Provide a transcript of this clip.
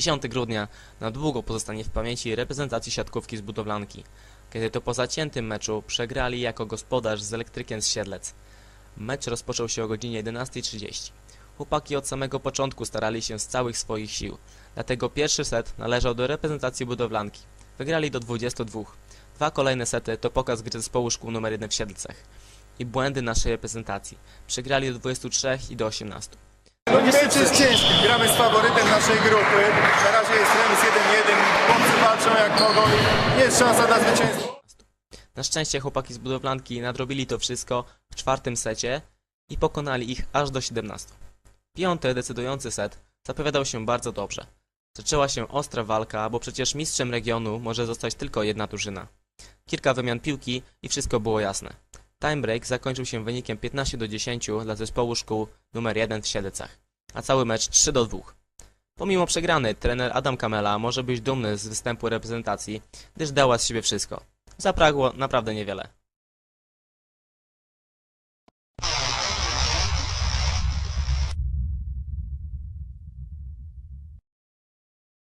10 grudnia na długo pozostanie w pamięci reprezentacji siatkówki z budowlanki, kiedy to po zaciętym meczu przegrali jako gospodarz z elektrykiem z Siedlec. Mecz rozpoczął się o godzinie 11.30. Chłopaki od samego początku starali się z całych swoich sił, dlatego pierwszy set należał do reprezentacji budowlanki. Wygrali do 22. Dwa kolejne sety to pokaz gry zespołu szkół nr 1 w Siedlcach i błędy naszej reprezentacji. Przegrali do 23 i do 18. No mecz jest ciężki. Gramy z faworytem naszej grupy. Na razie jest remis 1-1. Chłopcy walczą jak mogą i jest szansa na zwycięstwo. Na szczęście chłopaki z budowlanki nadrobili to wszystko w czwartym secie i pokonali ich aż do 17. Piąty, decydujący set zapowiadał się bardzo dobrze. Zaczęła się ostra walka, bo przecież mistrzem regionu może zostać tylko jedna drużyna. Kilka wymian piłki i wszystko było jasne. Timebreak zakończył się wynikiem 15 do 10 dla zespołu szkół numer 1 w Siedlecach, a cały mecz 3 do 2. Pomimo przegrany, trener Adam Kamela może być dumny z występu reprezentacji, gdyż dała z siebie wszystko. Zapragło naprawdę niewiele.